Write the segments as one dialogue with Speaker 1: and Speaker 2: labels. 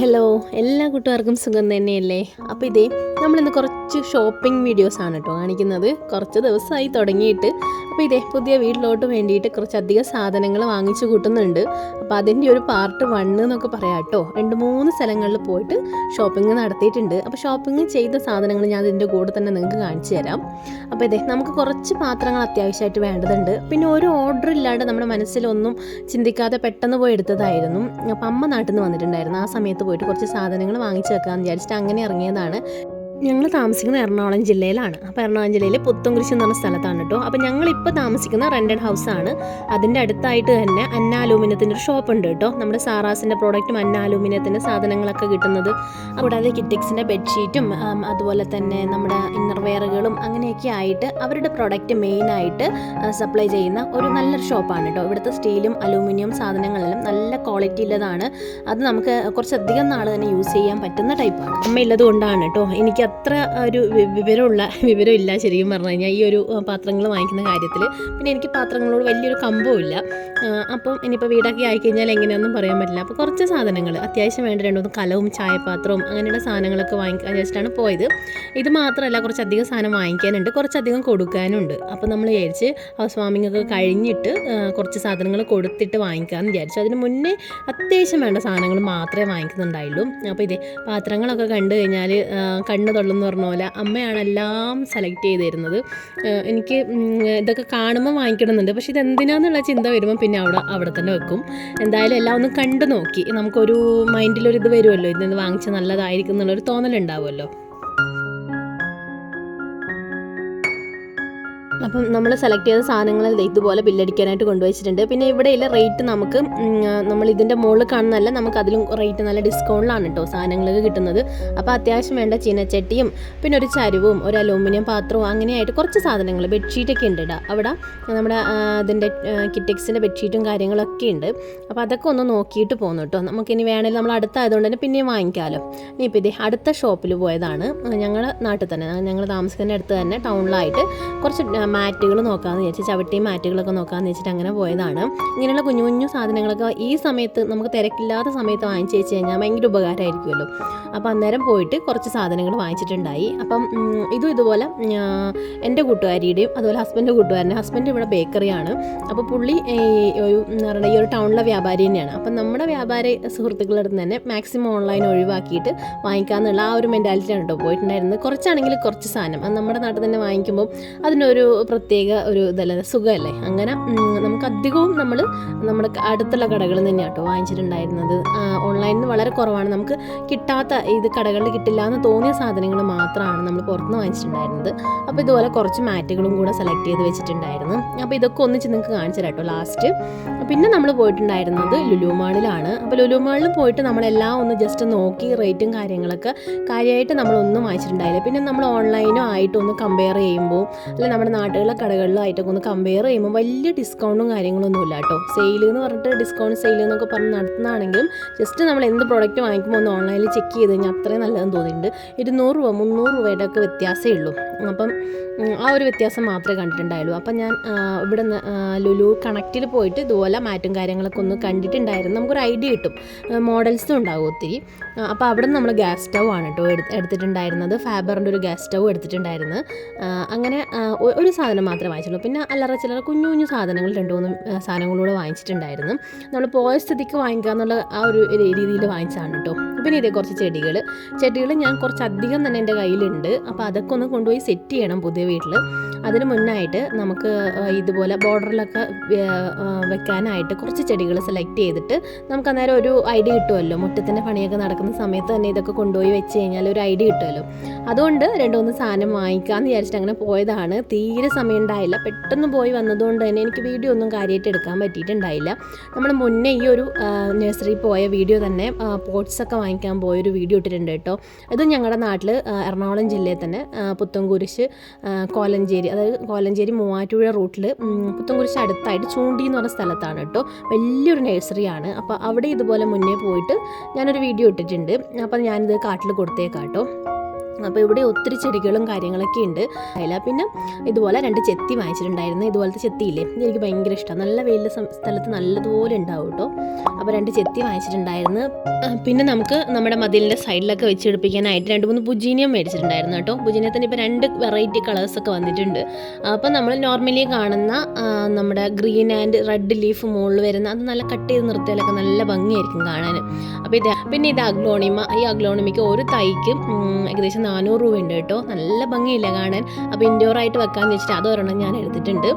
Speaker 1: Hello എല്ലാ കൂട്ടുകാർക്കും സുഖം തന്നെയല്ലേ? അപ്പോൾ ഇതേ നമ്മളിന്ന് കുറച്ച് ഷോപ്പിംഗ് വീഡിയോസ് ആണ് കേട്ടോ കാണിക്കുന്നത്. കുറച്ച് ദിവസമായി തുടങ്ങിയിട്ട്. അപ്പോൾ ഇതേ പുതിയ വീട്ടിലോട്ട് വേണ്ടിയിട്ട് കുറച്ചധികം സാധനങ്ങൾ വാങ്ങിച്ചു കൂട്ടുന്നുണ്ട്. അപ്പോൾ അതിന്റെ ഒരു പാർട്ട് വൺ എന്നൊക്കെ പറയാം കേട്ടോ. രണ്ട് മൂന്ന് സ്ഥലങ്ങളിൽ പോയിട്ട് ഷോപ്പിംഗ് നടത്തിയിട്ടുണ്ട്. അപ്പോൾ ഷോപ്പിംഗ് ചെയ്ത സാധനങ്ങൾ ഞാൻ അതിന്റെ കൂടെ തന്നെ നിങ്ങൾക്ക് കാണിച്ചു തരാം. അപ്പോൾ ഇതേ നമുക്ക് കുറച്ച് പാത്രങ്ങൾ അത്യാവശ്യമായിട്ട് വേണ്ടതുണ്ട്. പിന്നെ ഒരു ഓർഡർ ഇല്ലാണ്ട് നമ്മുടെ മനസ്സിലൊന്നും ചിന്തിക്കാതെ പെട്ടെന്ന് പോയി എടുത്തതായിരുന്നു. അപ്പം അമ്മ നാട്ടിൽ നിന്ന് വന്നിട്ടുണ്ടായിരുന്നു. ആ സമയത്ത് പോയിട്ട് കുറച്ച് സാധനങ്ങൾ വാങ്ങിച്ചു വെക്കാമെന്ന് വിചാരിച്ചിട്ട് അങ്ങനെ ഇറങ്ങിയതാണ്. ഞങ്ങൾ താമസിക്കുന്നത് എറണാകുളം ജില്ലയിലാണ്. അപ്പോൾ എറണാകുളം ജില്ലയിൽ പുത്തൻകുരിശ് എന്ന് പറഞ്ഞ സ്ഥലത്താണ് കേട്ടോ അപ്പോൾ ഞങ്ങളിപ്പോൾ താമസിക്കുന്ന റെന്റഡ് ഹൗസാണ് അതിന്റെ അടുത്തായിട്ട് തന്നെ അന്ന അലൂമിനിയത്തിന്റെ ഒരു ഷോപ്പ് ഉണ്ട് കേട്ടോ നമ്മുടെ സാറാസിന്റെ പ്രോഡക്റ്റും അന്ന അലൂമിനിയത്തിന്റെ സാധനങ്ങളൊക്കെ കിട്ടുന്നത്. കൂടാതെ കിറ്റിക്സിന്റെ ബെഡ്ഷീറ്റും അതുപോലെ തന്നെ നമ്മുടെ ഇന്നർവെയറുകളും അങ്ങനെയൊക്കെ ആയിട്ട് അവരുടെ പ്രോഡക്റ്റ് മെയിനായിട്ട് സപ്ലൈ ചെയ്യുന്ന ഒരു നല്ലൊരു ഷോപ്പാണ് കേട്ടോ ഇവിടുത്തെ സ്റ്റീലും അലൂമിനിയം സാധനങ്ങളെല്ലാം നല്ല ക്വാളിറ്റി ഉള്ളതാണ്. അത് നമുക്ക് കുറച്ചധികം നാൾ തന്നെ യൂസ് ചെയ്യാൻ പറ്റുന്ന ടൈപ്പാണ് അമ്മ ഉള്ളത് കൊണ്ടാണ് കേട്ടോ എനിക്ക് അത്ര ഒരു വിവരമുള്ള വിവരമില്ല ശരിക്കും പറഞ്ഞു കഴിഞ്ഞാൽ ഈ ഒരു പാത്രങ്ങൾ വാങ്ങിക്കുന്ന കാര്യത്തിൽ പിന്നെ എനിക്ക് പാത്രങ്ങളോട് വലിയൊരു കമ്പവുമില്ല. അപ്പം ഇനിയിപ്പോൾ വീടൊക്കെ ആയിക്കഴിഞ്ഞാൽ എങ്ങനെയൊന്നും പറയാൻ പറ്റില്ല. അപ്പോൾ കുറച്ച് സാധനങ്ങൾ അത്യാവശ്യം വേണ്ട രണ്ടുമൂന്ന് കലവും ചായപാത്രവും അങ്ങനെയുള്ള സാധനങ്ങളൊക്കെ വാങ്ങിക്കാൻ വെച്ചിട്ടാണ് പോയത്. ഇത് മാത്രമല്ല കുറച്ചധികം സാധനം വാങ്ങിക്കാനുണ്ട് കുറച്ചധികം കൊടുക്കാനുണ്ട്. അപ്പോൾ നമ്മൾ വിചാരിച്ച് ഹൗസ് വാമിംഗ് ഒക്കെ കഴിഞ്ഞിട്ട് കുറച്ച് സാധനങ്ങൾ കൊടുത്തിട്ട് വാങ്ങിക്കാമെന്ന് വിചാരിച്ചു. അതിന് മുന്നേ അത്യാവശ്യം വേണ്ട സാധനങ്ങൾ മാത്രമേ വാങ്ങിക്കുന്നുണ്ടായുള്ളൂ. അപ്പോൾ ഇതേ പാത്രങ്ങളൊക്കെ കണ്ടു കഴിഞ്ഞാൽ കണ്ണ് തൊള്ളുന്ന പറഞ്ഞ പോലെ അമ്മയാണ് എല്ലാം സെലക്ട് ചെയ്ത് തരുന്നത്. എനിക്ക് ഇതൊക്കെ കാണുമ്പോൾ വാങ്ങിക്കണമെന്നുണ്ട്. പക്ഷേ ഇത് എന്തിനാന്നുള്ള ചിന്ത വരുമ്പോൾ പിന്നെ അവിടെ അവിടെ തന്നെ വെക്കും. എന്തായാലും എല്ലാം ഒന്ന് കണ്ടു നോക്കി. നമുക്കൊരു മൈൻഡിലൊരു ഇത് വരുമല്ലോ. ഇത് വാങ്ങിച്ച നല്ലതായിരിക്കും എന്നുള്ളൊരു തോന്നലുണ്ടാവുമല്ലോ. അപ്പം നമ്മൾ സെലക്ട് ചെയ്ത സാധനങ്ങൾ ഇതുപോലെ ബില്ലടിക്കാനായിട്ട് കൊണ്ടുവച്ചിട്ടുണ്ട്. പിന്നെ ഇവിടെയുള്ള റേറ്റ് നമുക്ക് നമ്മൾ ഇതിന്റെ മുകളിൽ കാണുന്നതല്ല നമുക്ക് അതിലും റേറ്റ് നല്ല ഡിസ്കൗണ്ടിലാണ് കേട്ടോ സാധനങ്ങളൊക്കെ കിട്ടുന്നത്. അപ്പോൾ അത്യാവശ്യം വേണ്ട ചീനച്ചട്ടിയും പിന്നെ ഒരു ചരുവും ഒരു അലൂമിനിയം പാത്രവും അങ്ങനെയായിട്ട് കുറച്ച് സാധനങ്ങൾ ബെഡ്ഷീറ്റൊക്കെ ഉണ്ട് ഇടാം അവിടെ നമ്മുടെ ഇതിന്റെ കിറ്റക്സിന്റെ ബെഡ്ഷീറ്റും കാര്യങ്ങളൊക്കെ ഉണ്ട്. അപ്പോൾ അതൊക്കെ ഒന്ന് നോക്കിയിട്ട് പോകുന്നു കേട്ടോ നമുക്കിനി വേണമെങ്കിൽ നമ്മൾ അടുത്തായതുകൊണ്ട് തന്നെ പിന്നെയും വാങ്ങിക്കാമല്ലോ ഇനിയിപ്പോൾ ഇതേ അടുത്ത ഷോപ്പിൽ പോയതാണ്. ഞങ്ങളുടെ നാട്ടിൽ തന്നെ ഞങ്ങൾ താമസിക്കുന്ന അടുത്ത് തന്നെ ടൗണിലായിട്ട് കുറച്ച് മാറ്റുകൾ നോക്കാമെന്ന് വിചാരിച്ച് ചവിട്ടിയും മാറ്റുകളൊക്കെ നോക്കാമെന്ന് വെച്ചിട്ട് അങ്ങനെ പോയതാണ്. ഇങ്ങനെയുള്ള കുഞ്ഞു കുഞ്ഞു സാധനങ്ങളൊക്കെ ഈ സമയത്ത് നമുക്ക് തിരക്കില്ലാത്ത സമയത്ത് വാങ്ങിച്ചു വെച്ച് കഴിഞ്ഞാൽ ഭയങ്കര ഉപകാരമായിരിക്കുമല്ലോ. അപ്പോൾ അന്നേരം പോയിട്ട് കുറച്ച് സാധനങ്ങൾ വാങ്ങിച്ചിട്ടുണ്ടായി. അപ്പം ഇതും ഇതുപോലെ എന്റെ കൂട്ടുകാരിയുടെയും അതുപോലെ ഹസ്ബൻഡ് കൂട്ടുകാരന്റെ ഹസ്ബൻഡ് ഇവിടെ ബേക്കറിയാണ്. അപ്പോൾ പുള്ളി ഒരു എന്താ പറയുക ഈ ഒരു ടൗണിലെ വ്യാപാരി തന്നെയാണ്. അപ്പം നമ്മുടെ വ്യാപാര സുഹൃത്തുക്കളുടെ അടുത്ത് തന്നെ മാക്സിമം ഓൺലൈൻ ഒഴിവാക്കിയിട്ട് വാങ്ങിക്കാമെന്നുള്ള ആ ഒരു മെന്റാലിറ്റിയാണ് കേട്ടോ പോയിട്ടുണ്ടായിരുന്നത്. കുറച്ചാണെങ്കിൽ കുറച്ച് സാധനം. അത് നമ്മുടെ നാട്ടിൽ തന്നെ വാങ്ങിക്കുമ്പോൾ അതിനൊരു പ്രത്യേക ഒരു ഇതല്ലേ സുഖമല്ലേ? അങ്ങനെ നമുക്ക് അധികവും നമ്മൾ നമ്മുടെ അടുത്തുള്ള കടകളിൽ തന്നെയാണ് കേട്ടോ വാങ്ങിച്ചിട്ടുണ്ടായിരുന്നത്. ഓൺലൈനിൽ നിന്ന് വളരെ കുറവാണ്. നമുക്ക് കിട്ടാത്ത ഇത് കടകളിൽ കിട്ടില്ല എന്ന് തോന്നിയ സാധനങ്ങൾ മാത്രമാണ് നമ്മൾ പുറത്തുനിന്ന് വാങ്ങിച്ചിട്ടുണ്ടായിരുന്നത്. അപ്പോൾ ഇതുപോലെ കുറച്ച് മാറ്റുകളും കൂടെ സെലക്ട് ചെയ്ത് വെച്ചിട്ടുണ്ടായിരുന്നു. അപ്പോൾ ഇതൊക്കെ ഒന്നിച്ച് നിങ്ങൾക്ക് കാണിച്ചു കേട്ടോ ലാസ്റ്റ് പിന്നെ നമ്മൾ പോയിട്ടുണ്ടായിരുന്നത് ലുലു മാളിലാണ്. അപ്പോൾ ലുലു മാളിൽ പോയിട്ട് നമ്മളെല്ലാം ഒന്ന് ജസ്റ്റ് നോക്കി റേറ്റും കാര്യങ്ങളൊക്കെ കാര്യമായിട്ട് നമ്മളൊന്നും വാങ്ങിച്ചിട്ടുണ്ടായില്ല. പിന്നെ നമ്മൾ ഓൺലൈനോ ആയിട്ടൊന്ന് കമ്പയർ ചെയ്യുമ്പോൾ അല്ല നമ്മുടെ നാട്ടുകളിലെ കടകളിലോ ആയിട്ടൊക്കെ ഒന്ന് കമ്പയർ ചെയ്യുമ്പോൾ വലിയ ഡിസ്കൗണ്ടും കാര്യങ്ങളൊന്നും ഇല്ല കേട്ടോ. സെയിൽ എന്ന് പറഞ്ഞിട്ട് ഡിസ്കൗണ്ട് സെയിൽ എന്നൊക്കെ പറഞ്ഞ് നടത്തുന്നതാണെങ്കിലും ജസ്റ്റ് നമ്മൾ എന്ത് പ്രോഡക്റ്റ് വാങ്ങിക്കുമ്പോൾ ഒന്ന് ഓൺലൈനിൽ ചെക്ക് ചെയ്ത് കഴിഞ്ഞാൽ അത്രയും നല്ലതെന്ന് തോന്നിയിട്ടുണ്ട്. ഇരുന്നൂറ് രൂപ മുന്നൂറ് രൂപയുടെ ഒക്കെ വ്യത്യാസമേ ഉള്ളൂ. അപ്പം ആ ഒരു വ്യത്യാസം മാത്രമേ കണ്ടിട്ടുണ്ടായുള്ളൂ. അപ്പം ഞാൻ ഇവിടെ ലുലു കണക്റ്റിൽ പോയിട്ട് ഇതുപോലെ മാറ്റും കാര്യങ്ങളൊക്കെ ഒന്ന് കണ്ടിട്ടുണ്ടായിരുന്നു. നമുക്കൊരു ഐഡിയ കിട്ടും. മോഡൽസും ഉണ്ടാവും ഒത്തിരി. അപ്പോൾ അവിടെ നമ്മൾ ഗ്യാസ് സ്റ്റൗ ആണ് കേട്ടോ എടുത്ത് എടുത്തിട്ടുണ്ടായിരുന്നത്. ഫാബറിന്റെ ഒരു ഗ്യാസ് സ്റ്റൗ എടുത്തിട്ടുണ്ടായിരുന്നു. അങ്ങനെ ഒരു സാധനം മാത്രമേ വായിച്ചുള്ളൂ പിന്നെ അല്ലറ ചില്ലറ കുഞ്ഞു കുഞ്ഞു സാധനങ്ങൾ രണ്ട് മൂന്ന് സാധനങ്ങളൂടെ വാങ്ങിച്ചിട്ടുണ്ടായിരുന്നു. നമ്മൾ പോയ സ്ഥിതിക്ക് വാങ്ങിക്കുക എന്നുള്ള ആ ഒരു രീതിയിൽ വാങ്ങിച്ചാണ് കേട്ടോ പിന്നെ ഇതേ കുറച്ച് ചെടികൾ. ചെടികൾ ഞാൻ കുറച്ചധികം തന്നെ എന്റെ കയ്യിലുണ്ട്. അപ്പോൾ അതൊക്കെ ഒന്ന് കൊണ്ടുപോയി സെറ്റ് ചെയ്യണം പുതിയ വീട്ടിൽ. അതിന് മുന്നായിട്ട് നമുക്ക് ഇതുപോലെ ബോർഡറിലൊക്കെ വെക്കാനായിട്ട് കുറച്ച് ചെടികൾ സെലക്ട് ചെയ്തിട്ട് നമുക്ക് അന്നേരം ഒരു ഐഡിയ കിട്ടുമല്ലോ മുറ്റത്തിന്റെ പണിയൊക്കെ നടക്കുന്ന സമയത്ത് തന്നെ ഇതൊക്കെ കൊണ്ടുപോയി വെച്ച് കഴിഞ്ഞാൽ ഒരു ഐഡിയ കിട്ടുമല്ലോ അതുകൊണ്ട് രണ്ടു മൂന്ന് സാധനം വാങ്ങിക്കാമെന്ന് വിചാരിച്ചിട്ട് അങ്ങനെ പോയതാണ്. തീരെ സമയം ഉണ്ടായില്ല. പെട്ടെന്ന് പോയി വന്നതുകൊണ്ട് തന്നെ എനിക്ക് വീഡിയോ ഒന്നും കാര്യമായിട്ട് എടുക്കാൻ പറ്റിയിട്ടുണ്ടായില്ല. നമ്മൾ മുന്നേ ഈ ഒരു നഴ്സറി പോയ വീഡിയോ തന്നെ പോട്ട്സൊക്കെ വാങ്ങിക്കാൻ പോയൊരു വീഡിയോ ഇട്ടിട്ടുണ്ട് കേട്ടോ. ഇത് ഞങ്ങളുടെ നാട്ടിൽ എറണാകുളം ജില്ലയിൽ തന്നെ പുത്തൻകുരിശ് കോലഞ്ചേരി അതായത് കോലഞ്ചേരി മൂവാറ്റുപുഴ റൂട്ടിൽ പുത്തൻകുരിശ് അടുത്തായിട്ട് ചൂണ്ടി എന്ന് പറഞ്ഞ സ്ഥലത്താണ് കേട്ടോ. വലിയൊരു നഴ്സറിയാണ് അപ്പോൾ അവിടെ ഇതുപോലെ മുന്നേ പോയിട്ട് ഞാനൊരു വീഡിയോ ഇട്ടിട്ടുണ്ട്. അപ്പോൾ ഞാനിത് കാട്ടിൽ കൊടുത്തേക്കാം കേട്ടോ അപ്പോൾ ഇവിടെ ഒത്തിരി ചെടികളും കാര്യങ്ങളൊക്കെ ഉണ്ട്. അതില പിന്നെ ഇതുപോലെ രണ്ട് ചെത്തി വാങ്ങിച്ചിട്ടുണ്ടായിരുന്നു. ഇതുപോലത്തെ ചെത്തിയില്ലേ? എനിക്ക് ഭയങ്കര ഇഷ്ടമാണ് നല്ല വെയിലുള്ള സ്ഥലത്ത് നല്ലതുപോലെ ഉണ്ടാവും കേട്ടോ. അപ്പോൾ രണ്ട് ചെത്തി വാങ്ങിച്ചിട്ടുണ്ടായിരുന്നു. പിന്നെ നമുക്ക് നമ്മുടെ മതിലിന്റെ സൈഡിലൊക്കെ വെച്ച് പിടിപ്പിക്കാനായിട്ട് രണ്ട് മൂന്ന് പുജീനിയം മേടിച്ചിട്ടുണ്ടായിരുന്നു കേട്ടോ. പുജീനിയത്തിന് ഇപ്പോൾ രണ്ട് വെറൈറ്റി കളേഴ്സൊക്കെ വന്നിട്ടുണ്ട്. അപ്പോൾ നമ്മൾ നോർമലി കാണുന്ന നമ്മുടെ ഗ്രീൻ ആൻഡ് റെഡ് ലീഫ് മുകളിൽ വരുന്ന അത് നല്ല കട്ട് ചെയ്ത് നിർത്തിയാലൊക്കെ നല്ല ഭംഗിയായിരിക്കും കാണാൻ. അപ്പോൾ ഇത് പിന്നെ ഇത് അഗ്ലോണിമ ഈ അഗ്ലോണിമയ്ക്ക് ഒരു തൈക്ക് ഏകദേശം നാനൂറ് രൂപ ഉണ്ട് കേട്ടോ. നല്ല ഭംഗിയില്ല കാണാൻ. അപ്പോൾ ഇൻഡോർ ആയിട്ട് വെക്കാമെന്ന് വെച്ചിട്ട് അതൊരെണ്ണം ഞാൻ എടുത്തിട്ടുണ്ട്.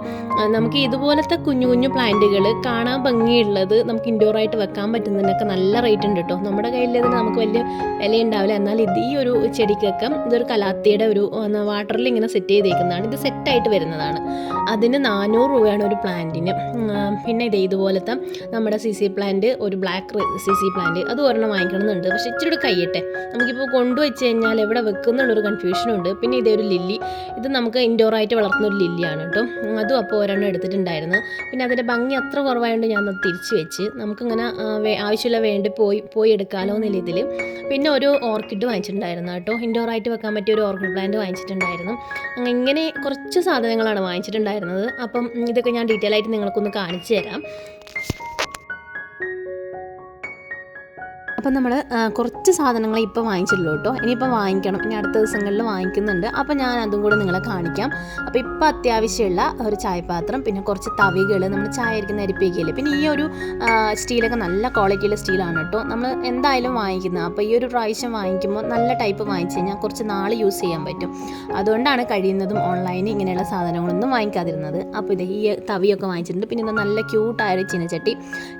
Speaker 1: നമുക്ക് ഇതുപോലത്തെ കുഞ്ഞു കുഞ്ഞു പ്ലാന്റുകൾ കാണാൻ ഭംഗിയുള്ളത് നമുക്ക് ഇൻഡോർ ആയിട്ട് വെക്കാൻ പറ്റുന്നതിനൊക്കെ നല്ല റേറ്റ് ഉണ്ട് കേട്ടോ. നമ്മുടെ കയ്യിലതിന് നമുക്ക് വലിയ വില ഉണ്ടാവില്ല എന്നാൽ ഇത് ഈ ഒരു ചെടിക്കൊക്കെ ഇതൊരു കലാത്തിയുടെ ഒരു വാട്ടറിൽ ഇങ്ങനെ സെറ്റ് ചെയ്തേക്കുന്നതാണ്. ഇത് സെറ്റായിട്ട് വരുന്നതാണ്. അതിന് നാനൂറ് രൂപയാണ് ഒരു പ്ലാന്റിന്. പിന്നെ ഇത് ഇതുപോലത്തെ നമ്മുടെ സി സി പ്ലാന്റ് ഒരു ബ്ലാക്ക് സി സി പ്ലാന്റ് അത് ഒരെണ്ണം വാങ്ങിക്കണമെന്നുണ്ട്. പക്ഷെ ഇച്ചിരി കൂടെ നമുക്കിപ്പോൾ കൊണ്ടുവച്ച് കഴിഞ്ഞാൽ എവിടെ വെക്കുന്നുള്ളൊരു കൺഫ്യൂഷനുണ്ട് പിന്നെ ഇതേ ഒരു ലില്ലി. ഇത് നമുക്ക് ഇൻഡോർ ആയിട്ട് വളർത്തുന്ന ഒരു ലില്ലിയാണ് കേട്ടോ അതും അപ്പോൾ ഒരെണ്ണം എടുത്തിട്ടുണ്ടായിരുന്നു. പിന്നെ അതിന്റെ ഭംഗി അത്ര കുറവായതുകൊണ്ട് ഞാൻ അത് തിരിച്ച് വെച്ച്. നമുക്കിങ്ങനെ ആവശ്യമില്ല വേണ്ടി പോയി പോയി എടുക്കാമല്ലോ എന്നുള്ള ഇതിൽ പിന്നെ ഒരു ഓർക്കിഡ് വാങ്ങിച്ചിട്ടുണ്ടായിരുന്നു കേട്ടോ ഇൻഡോർ ആയിട്ട് വെക്കാൻ പറ്റിയ ഒരു ഓർക്കിഡ് പ്ലാന്റ് വാങ്ങിച്ചിട്ടുണ്ടായിരുന്നു. അങ്ങനെ ഇങ്ങനെ കുറച്ച് സാധനങ്ങളാണ് വാങ്ങിച്ചിട്ടുണ്ടായിരുന്നത്. അപ്പം ഇതൊക്കെ ഞാൻ ഡീറ്റെയിൽ ആയിട്ട് നിങ്ങൾക്കൊന്ന് കാണിച്ചു തരാം. അപ്പം നമ്മൾ കുറച്ച് സാധനങ്ങൾ ഇപ്പോൾ വാങ്ങിച്ചിട്ടുള്ളൂ കേട്ടോ. ഇനിയിപ്പോൾ വാങ്ങിക്കണം. ഇനി അടുത്ത ദിവസങ്ങളിൽ വാങ്ങിക്കുന്നുണ്ട്. അപ്പോൾ ഞാൻ അതും കൂടെ നിങ്ങളെ കാണിക്കാം. അപ്പോൾ ഇപ്പോൾ അത്യാവശ്യമുള്ള ഒരു ചായപാത്രം പിന്നെ കുറച്ച് തവികൾ നമ്മൾ ചായ ഇരിക്കുന്ന അരിപ്പിക്കയില്ലേ പിന്നെ ഈ ഒരു സ്റ്റീലൊക്കെ നല്ല ക്വാളിറ്റിയുള്ള സ്റ്റീലാണ് കേട്ടോ. നമ്മൾ എന്തായാലും വാങ്ങിക്കുന്നത്. അപ്പോൾ ഈ ഒരു പ്രാവശ്യം വാങ്ങിക്കുമ്പോൾ നല്ല ടൈപ്പ് വാങ്ങിച്ച് കഴിഞ്ഞാൽ കുറച്ച് നാൾ യൂസ് ചെയ്യാൻ പറ്റും. അതുകൊണ്ടാണ് കഴിയുന്നതും ഓൺലൈനിൽ ഇങ്ങനെയുള്ള സാധനങ്ങളൊന്നും വാങ്ങിക്കാതിരുന്നത്. അപ്പോൾ ഇത് ഈ തവിയൊക്കെ വാങ്ങിച്ചിട്ടുണ്ട്. പിന്നെ ഇത് നല്ല ക്യൂട്ടായൊരു ചീനച്ചട്ടി.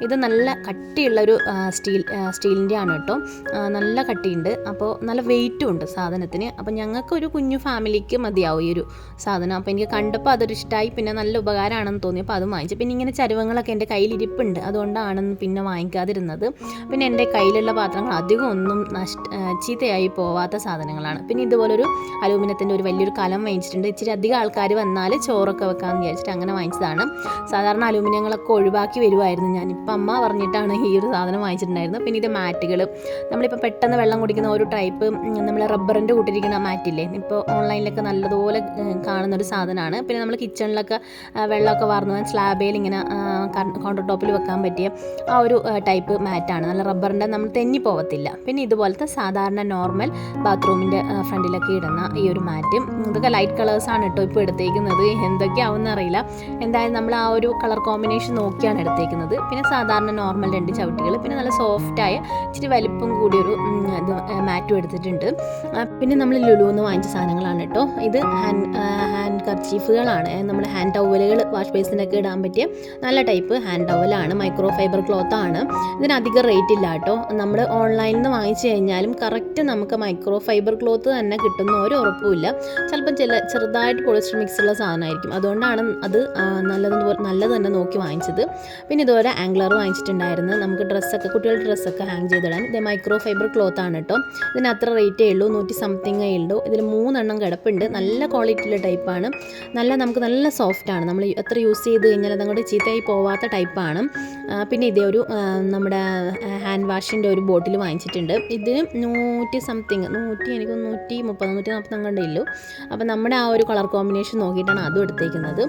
Speaker 1: ഇത് നല്ല കട്ടിയുള്ളൊരു ഒരു സ്റ്റീൽ സ്റ്റീലിന്റെ ആണ് കേട്ടോ. നല്ല കട്ടിയുണ്ട്. അപ്പോൾ നല്ല വെയിറ്റും ഉണ്ട് സാധനത്തിന്. അപ്പോൾ ഞങ്ങൾക്ക് ഒരു കുഞ്ഞു ഫാമിലിക്ക് മതിയാവും ഈ ഒരു സാധനം. അപ്പോൾ എനിക്ക് കണ്ടപ്പോൾ അതൊരു ഇഷ്ടമായി പിന്നെ നല്ല ഉപകാരമാണെന്ന് തോന്നി. അപ്പോൾ അത് വാങ്ങിച്ചു. പിന്നെ ഇങ്ങനെ ചരുവങ്ങളൊക്കെ എന്റെ കയ്യിൽ ഇരിപ്പുണ്ട് അതുകൊണ്ടാണെന്ന് പിന്നെ വാങ്ങിക്കാതിരുന്നത്. പിന്നെ എന്റെ കയ്യിലുള്ള പാത്രങ്ങൾ അധികം ഒന്നും നഷ്ട ചീത്തയായി പോവാത്ത സാധനങ്ങളാണ്. പിന്നെ ഇതുപോലൊരു അലൂമിനിയത്തിന്റെ ഒരു വലിയൊരു കലം വാങ്ങിച്ചിട്ടുണ്ട്. ഇച്ചിരി അധികം ആൾക്കാർ വന്നാൽ ചോറൊക്കെ വെക്കാമെന്ന് വിചാരിച്ചിട്ട് അങ്ങനെ വാങ്ങിച്ചതാണ്. സാധാരണ അലൂമിനിയങ്ങളൊക്കെ ഒഴിവാക്കി വരുമായിരുന്നു ഇപ്പം അമ്മ പറഞ്ഞിട്ടാണ് ഈ ഒരു സാധനം വാങ്ങിച്ചിട്ടുണ്ടായിരുന്നത്. പിന്നെ ഇത് മാറ്റുകൾ നമ്മളിപ്പോൾ പെട്ടെന്ന് വെള്ളം കുടിക്കുന്ന ഒരു ടൈപ്പ് നമ്മൾ റബ്ബറിന്റെ കൂട്ടിരിക്കുന്ന മാറ്റില്ലേ? ഇപ്പോൾ ഓൺലൈനിലൊക്കെ നല്ലതുപോലെ കാണുന്ന ഒരു സാധനമാണ് പിന്നെ നമ്മൾ കിച്ചണിലൊക്കെ വെള്ളമൊക്കെ വാർന്നു പോകാൻ സ്ലാബേൽ ഇങ്ങനെ കൗണ്ടർ ടോപ്പിൽ വെക്കാൻ പറ്റിയ ആ ഒരു ടൈപ്പ് മാറ്റാണ് നല്ല റബ്ബറിന്റെ നമ്മൾ തെന്നി പോവത്തില്ല. പിന്നെ ഇതുപോലത്തെ സാധാരണ നോർമൽ ബാത്റൂമിന്റെ ഫ്രണ്ടിലൊക്കെ ഇടുന്ന ഈ ഒരു മാറ്റ് ഇതൊക്കെ ലൈറ്റ് കളേഴ്സാണ് കേട്ടോ ഇപ്പോൾ എടുത്തേക്കുന്നത്. എന്തൊക്കെയാവുമെന്ന് അറിയില്ല. എന്തായാലും നമ്മൾ ആ ഒരു കളർ കോമ്പിനേഷൻ നോക്കിയാണ് എടുത്തേക്കുന്നത്. പിന്നെ സാധാരണ നോർമൽ രണ്ട് ചവിട്ടികൾ പിന്നെ നല്ല സോഫ്റ്റായ ഇച്ചിരി വലിപ്പം കൂടിയൊരു ഇത് മാറ്റും എടുത്തിട്ടുണ്ട്. പിന്നെ നമ്മൾ ലുലുന്ന് വാങ്ങിച്ച സാധനങ്ങളാണ് കേട്ടോ. ഇത് ഹാൻഡ് ഹാൻഡ് കർച്ചീഫുകളാണ്. നമ്മൾ ഹാൻഡ് ടവലുകൾ വാഷ് ബേസിനൊക്കെ ഇടാൻ പറ്റിയ നല്ല ടൈപ്പ് ഹാൻഡ് ടവലാണ്. മൈക്രോ ഫൈബർ ക്ലോത്ത് ആണ്. ഇതിന് അധികം റേറ്റ് ഇല്ല കേട്ടോ. നമ്മൾ ഓൺലൈനിൽ നിന്ന് വാങ്ങിച്ചു കഴിഞ്ഞാലും കറക്റ്റ് നമുക്ക് മൈക്രോ ഫൈബർ ക്ലോത്ത് തന്നെ കിട്ടുന്ന ഒരു ഉറപ്പുമില്ല. ചിലപ്പോൾ ചില ചെറുതായിട്ട് പോളിസ്റ്റർ മിക്സ് ഉള്ള സാധനമായിരിക്കും. അതുകൊണ്ടാണ് അത് നല്ലത് നല്ലത് തന്നെ നോക്കി വാങ്ങിച്ചത്. പിന്നെ ഇതുപോലെ ആംഗ്ലർ വാങ്ങിച്ചിട്ടുണ്ടായിരുന്നു. നമുക്ക് ഡ്രസ്സൊക്കെ കുട്ടികളുടെ ഡ്രസ്സൊക്കെ ഹാങ് ചെയ്തിടാൻ ഇത് മൈക്രോ ഫൈബർ ക്ലോത്ത് ആണ് കേട്ടോ ഇതിന് അത്ര റേറ്റേ ഉള്ളൂ. നൂറ്റി സംതിങ്ങേ ഉള്ളൂ. ഇതിൽ മൂന്നെണ്ണം കിടപ്പുണ്ട്. നല്ല ക്വാളിറ്റിയുള്ള ടൈപ്പാണ് നല്ല നമുക്ക് നല്ല സോഫ്റ്റാണ് നമ്മൾ എത്ര യൂസ് ചെയ്ത് കഴിഞ്ഞാൽ അതങ്ങോട്ട് ചീത്തയായി പോവാത്ത ടൈപ്പാണ് പിന്നെ ഇതേ ഒരു നമ്മുടെ ഹാൻഡ് വാഷിന്റെ ഒരു ബോട്ടിൽ വാങ്ങിച്ചിട്ടുണ്ട്. ഇതിന് നൂറ്റി സംതിങ് നൂറ്റി എനിക്ക് നൂറ്റി മുപ്പത് നൂറ്റി നാൽപ്പത് അങ്ങോട്ടേ ഉള്ളൂ. അപ്പോൾ നമ്മുടെ ആ ഒരു കളർ കോമ്പിനേഷൻ നോക്കിയിട്ടാണ് അതും എടുത്തേക്കുന്നത്.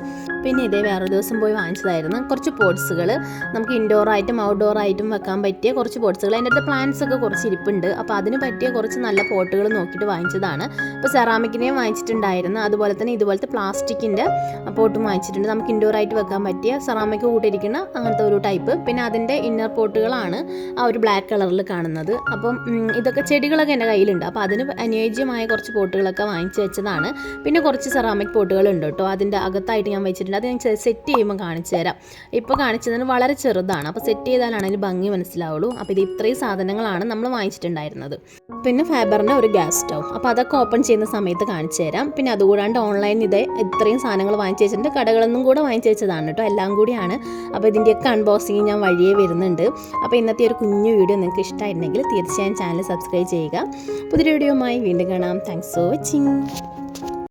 Speaker 1: പിന്നെ ഇതേ വേറൊരു ദിവസം പോയി വാങ്ങിച്ചതായിരുന്നു. കുറച്ച് പോട്ട്സുകൾ നമുക്ക് ഇൻഡോർ ആയിട്ടും ഔട്ട്ഡോർ ആയിട്ടും വെക്കാൻ പറ്റിയ കുറച്ച് പോട്ട്സുകൾ അതിന്റെ അടുത്ത് പ്ലാന്റ്സ് ഒക്കെ കുറച്ച് ഇരിപ്പുണ്ട് അപ്പോൾ അതിന് പറ്റിയ കുറച്ച് നല്ല പോട്ടുകൾ നോക്കിയിട്ട് വാങ്ങിച്ചതാണ്. അപ്പോൾ സെറാമിക്കിനെയും വാങ്ങിച്ചിട്ടുണ്ടായിരുന്നു. അതുപോലെ തന്നെ ഇതുപോലത്തെ പ്ലാസ്റ്റിക്കിന്റെ പോട്ടും വാങ്ങിച്ചിട്ടുണ്ട്. നമുക്ക് ഇൻഡോർ ആയിട്ട് വെക്കാൻ പറ്റിയ സെറാമിക് കൂട്ടിയിരിക്കുന്ന അങ്ങനത്തെ ഒരു ടൈപ്പ് പിന്നെ അതിന്റെ ഇന്നർ പോട്ടുകളാണ് ആ ഒരു ബ്ലാക്ക് കളറിൽ കാണുന്നത്. അപ്പം ഇതൊക്കെ ചെടികളൊക്കെ എന്റെ കയ്യിലുണ്ട്. അപ്പോൾ അതിന് അനുയോജ്യമായ കുറച്ച് പോട്ടുകളൊക്കെ വാങ്ങിച്ചു വെച്ചതാണ്. പിന്നെ കുറച്ച് സെറാമിക് പോട്ടുകളുണ്ട് കേട്ടോ. അതിന്റെ അകത്തായിട്ട് ഞാൻ വെച്ചിട്ടുണ്ട്. അത് ഞാൻ സെറ്റ് ചെയ്യുമ്പോൾ കാണിച്ചു തരാം. ഇപ്പോൾ കാണിച്ചതിന് വളരെ ചെറുതാണ്. അപ്പോൾ സെറ്റ് ചെയ്താലാണ് അതിന് ഭംഗി മനസ്സിലാവുള്ളൂ. അപ്പോൾ ഇത് ഇത്രയും സാധനങ്ങളാണ് നമ്മൾ വാങ്ങിച്ചിട്ടുണ്ടായിരുന്നത്. പിന്നെ ഫൈബറിന്റെ ഒരു ഗ്യാസ് സ്റ്റൗ. അപ്പോൾ അതൊക്കെ ഓപ്പൺ ചെയ്യുന്ന സമയത്ത് കാണിച്ചു തരാം. പിന്നെ അതുകൂടാണ്ട് ഓൺലൈൻ ഇതേ ഇത്രയും സാധനങ്ങൾ വാങ്ങിച്ചു വെച്ചിട്ടുണ്ട്. കടകളൊന്നും കൂടെ വാങ്ങിച്ചു വെച്ചതാണ് കേട്ടോ. എല്ലാം കൂടിയാണ്. അപ്പോൾ ഇതിന്റെയൊക്കെ അൺബോക്സിങ് ഞാൻ വഴിയേ വരുന്നുണ്ട്. അപ്പോൾ ഇന്നത്തെ ഒരു കുഞ്ഞു വീഡിയോ നിങ്ങൾക്ക് ഇഷ്ടമായിരുന്നെങ്കിൽ തീർച്ചയായും ചാനൽ സബ്സ്ക്രൈബ് ചെയ്യുക. പുതിയ വീഡിയോയുമായി വീണ്ടും കാണാം. Thanks for watching